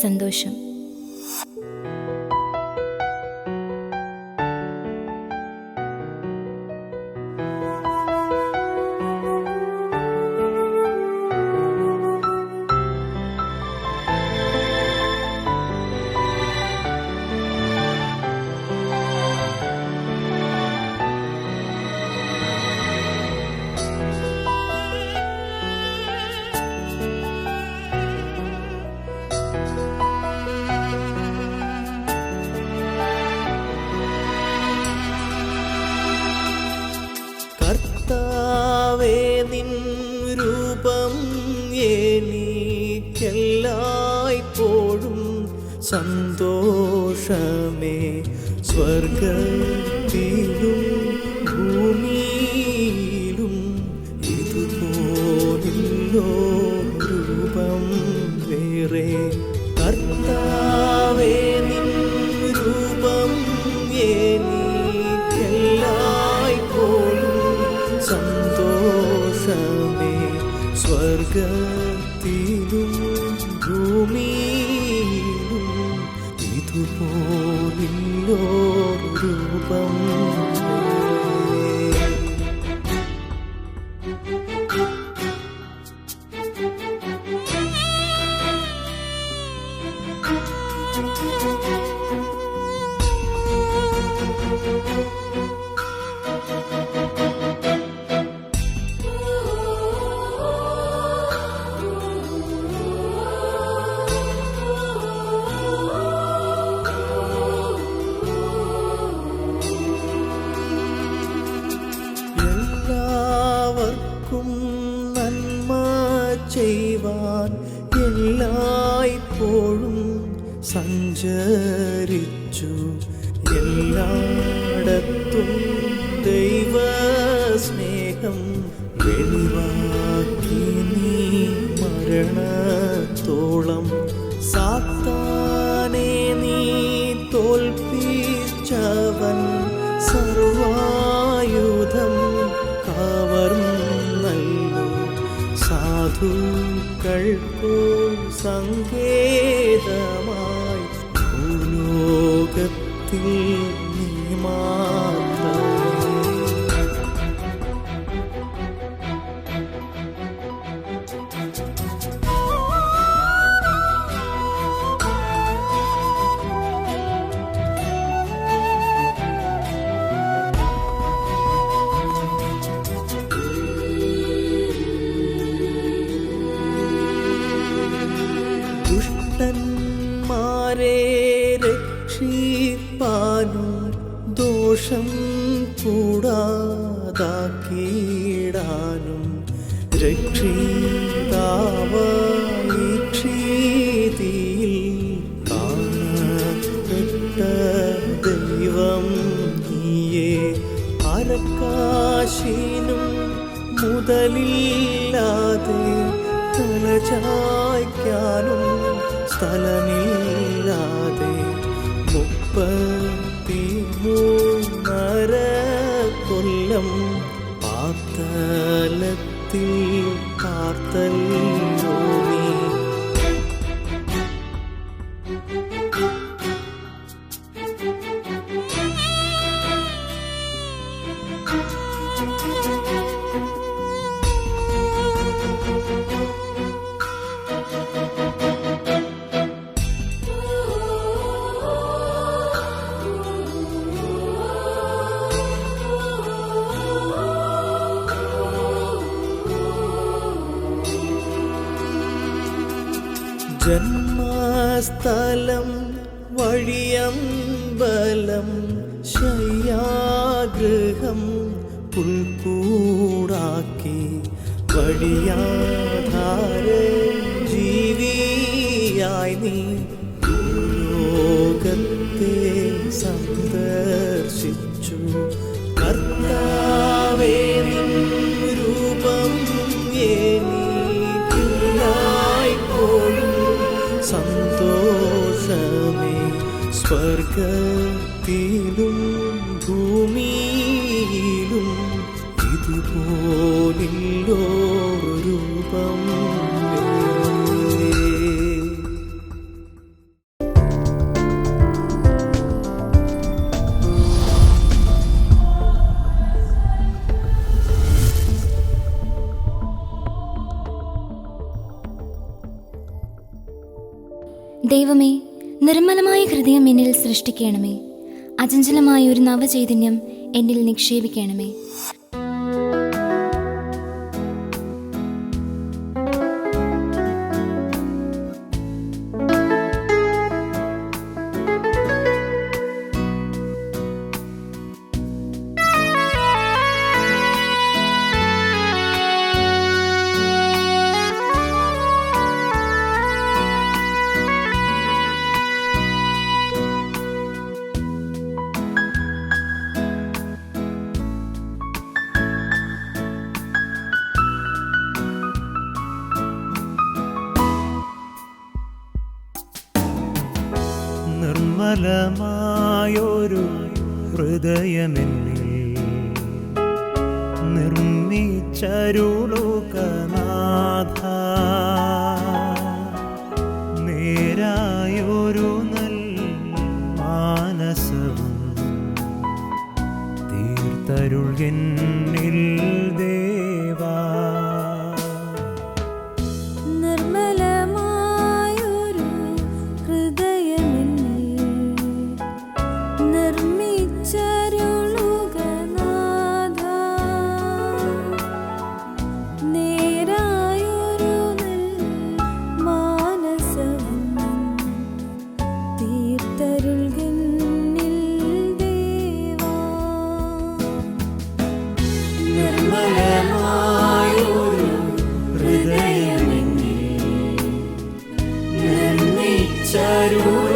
സന്തോഷം സാത്താനെ നീ തോൽപ്പിച്ചവൻ സർവായുധം കവർന്നല്ലോ സാധുക്കൾക്കു സങ്കേതമായി ഭൂലോകത്തിൽ ദുഷ്ടന്മാരെ രക്ഷിപ്പാനും ദോഷം കൂടാതാക്കിയിടാനും രക്ഷിതാവായി ക്ഷീതിയിൽ കാണപ്പെട്ട ദൈവം നീയേ അരക്കാശീനും മുതലില്ലാതെ തലചായ്ക്കാനും സ്ഥലമില്ലാതെ മുപ്പത്തി മൂന്നര കൊല്ലം പാത്തലത്തിൽ പാർത്തല്ലോ ജന്മസ്ഥലം വഴിയമ്പലം ശയ്യാഗൃഹം പുൽക്കൂടാക്കി വഴിയാധാര ജീവിയായി നീ ലോകത്തെ സന്ദർശിച്ചു. കർത്താവേ സ്വർഗത്തിലും ഭൂമിയിലും ഇതുപോലില്ലോ രൂപം ദൈവമേ നിർമ്മലമ ഹൃദയം എന്നിൽ സൃഷ്ടിക്കണമേ. അചഞ്ചലമായ ഒരു നവചൈതന്യം എന്നിൽ നിക്ഷേപിക്കണമേ. അരുൾകിന്നില്ല sarur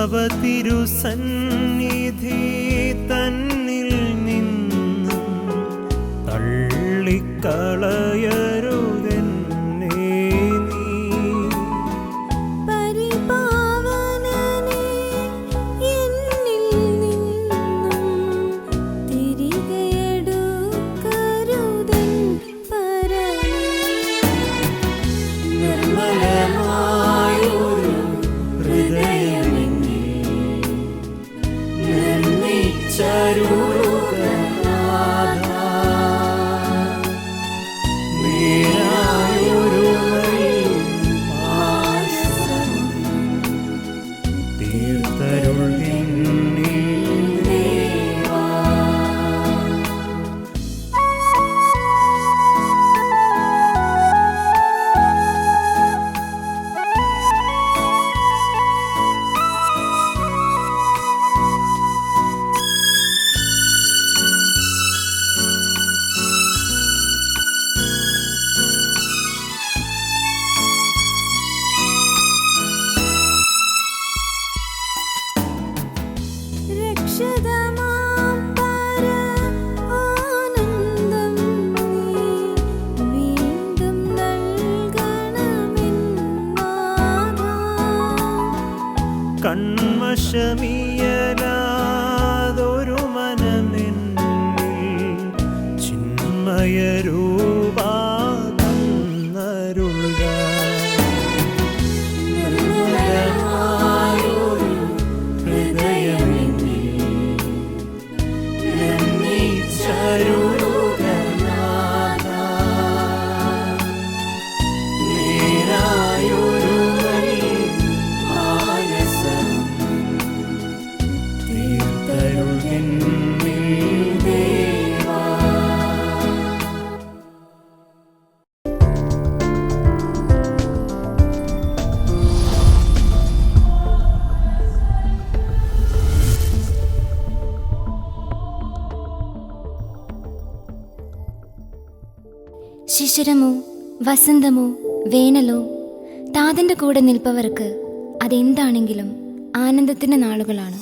തവ തിരുസന്നിധി തന്നിൽ നിന്നും തള്ളിക്കളയ ശിശിരമോ വസന്തമോ വേനലോ താതിന്റെ കൂടെ നിൽപ്പവർക്ക് അതെന്താണെങ്കിലും ആനന്ദത്തിന്റെ നാളുകളാണ്.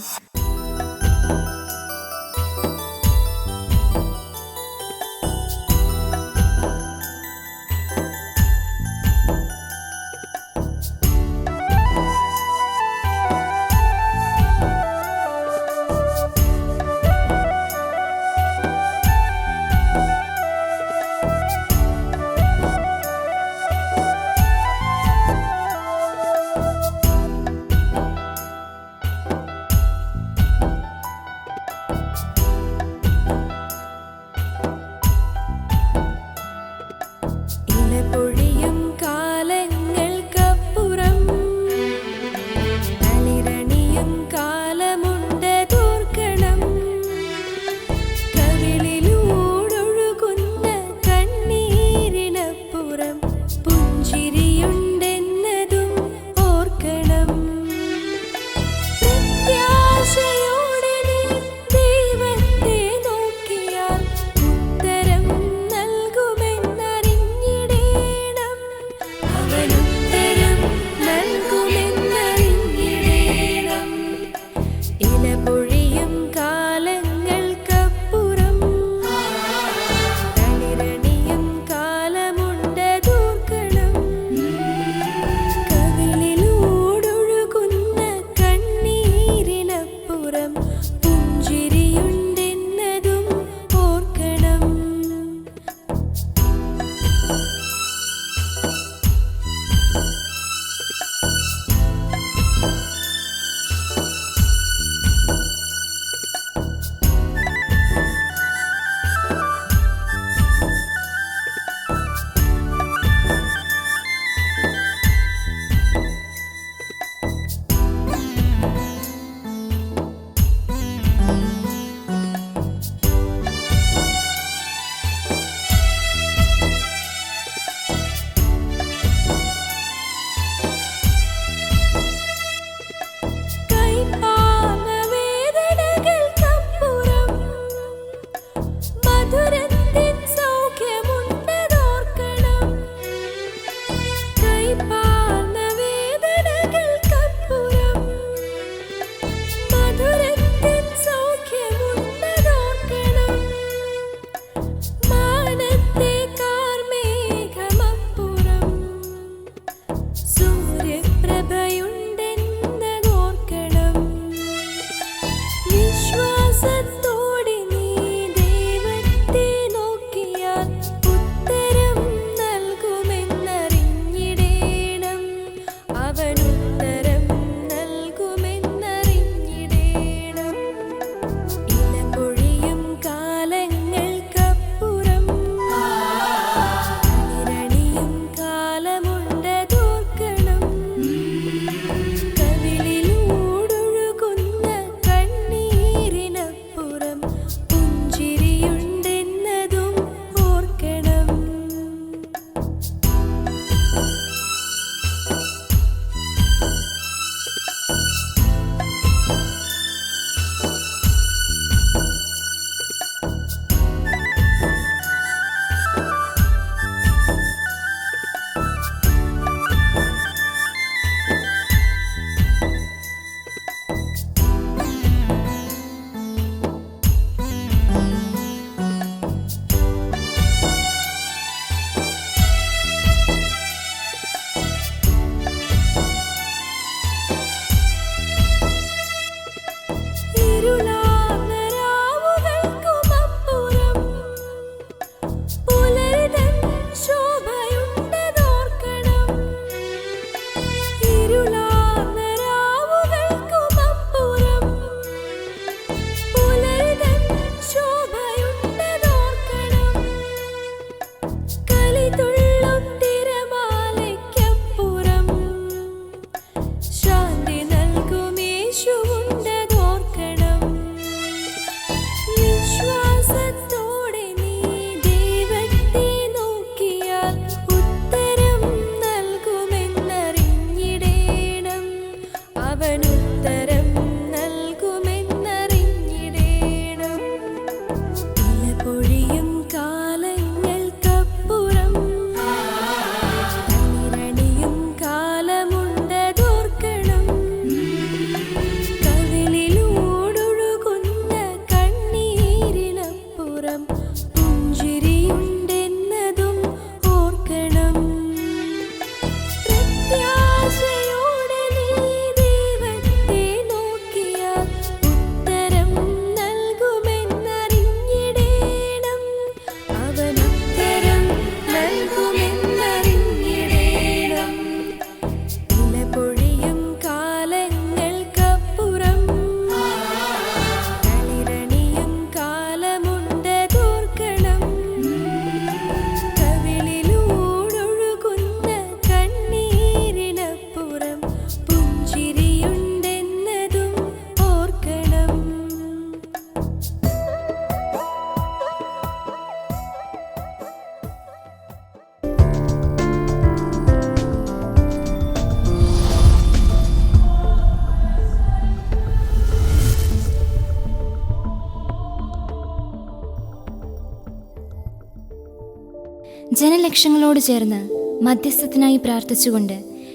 ജനലക്ഷങ്ങളോട് ചേർന്ന് മധ്യസ്ഥത്തിനായി പ്രാർത്ഥിച്ചുകൊണ്ട്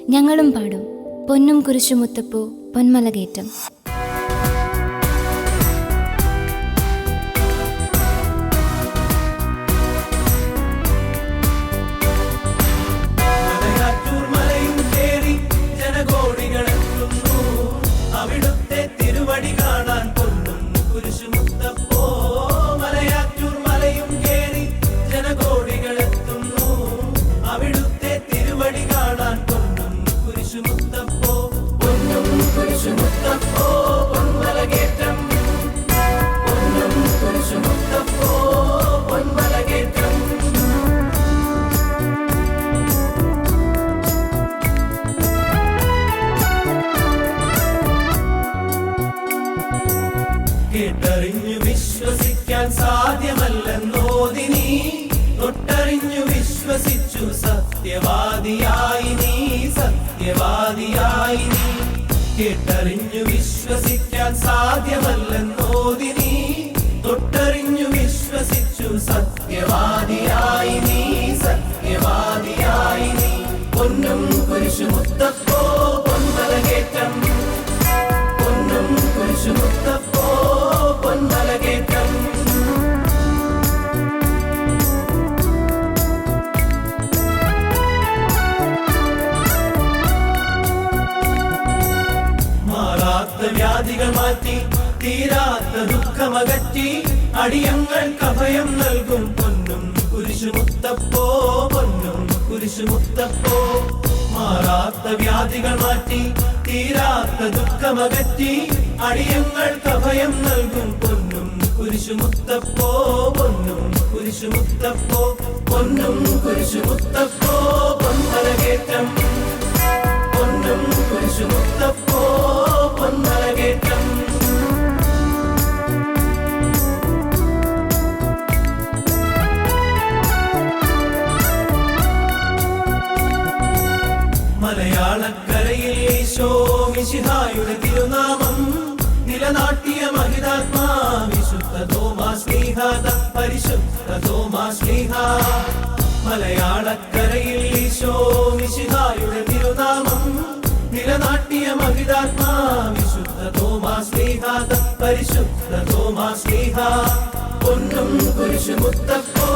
ഞങ്ങളും പാടും. പൊന്നും കുരിശു മുത്തപ്പൂ പൊന്മലകേറ്റം. വിശ്വസിക്കാൻ സാധ്യമല്ലെന്നോദിനി തൊട്ടറിഞ്ഞു വിശ്വസിച്ചു സത്യവാദിയായി നീ സത്യവാദിയായി നീ. പൊന്നും കുരിശുമുത്തപ്പോ പൊന്തലകേറ്റം അടിയങ്ങൾക്ക് കഭയം നൽകും. പൊന്നും കുരിശുമുത്തപ്പോ പൊന്നും കുരിശുമുത്തപ്പോ മാറാത്ത വ്യാധികൾ മാറ്റി തീരാത്ത ദുഃഖമകറ്റി അടിയങ്ങൾ കഭയം നൽകും. പൊന്നും കുരിശുമുത്തപ്പോ പൊന്നും കുരിശുമുത്തപ്പോ പൊന്നും കുരിശുമുത്തപ്പോ പൊന്മലകേറ്റം പൊന്നും കുരിശുമുത്തപ്പോ മിശിഹായുടെ തിരുനാമം നിലനാട്ടിയ മഹിതാത്മാ വിശുദ്ധ സ്നേഹ പരിശുദ്ധ സ്നേഹ. മലയാളക്കരയിൽ ഈശോ മിശിഹായുടെ തിരുനാമം നിലനാട്ടിയ മഹിതാത്മാ വിശുദ്ധ സ്നേഹ പരിശുദ്ധ സ്നേഹ. പൊന്നും കുരിശുമുത്തപ്പോ